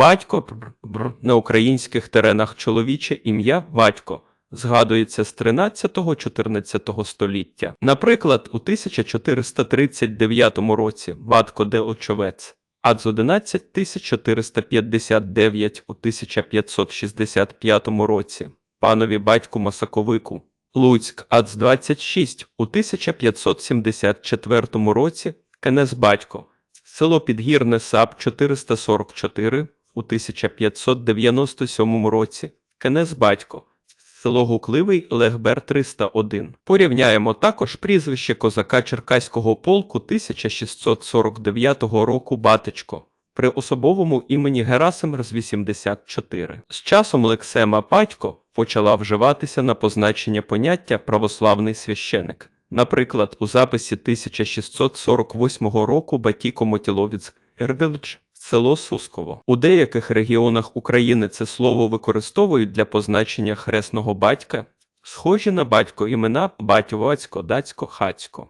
Батько на українських теренах чоловіче ім'я батько згадується з 13-14 століття. Наприклад, у 1439 році батько де Очовець, а з 11459 у 1565 році панові батьку Масаковику. Луцьк АЦ 26 у 1574 році Кенес Батько, село Підгірне САП 444 у 1597 році Кенес Батько, село Гукливий Легбер 301. Порівняємо також прізвище козака Черкаського полку 1649 року Батечко при особовому імені Герасим з 84. З часом лексема батько почала вживатися на позначення поняття православний священик. Наприклад, у записі 1648 року Батіко Мотіловіць Ердевич село Сусково. У деяких регіонах України це слово використовують для позначення хресного батька, схожі на батько імена батьовацько, дацько, хацько.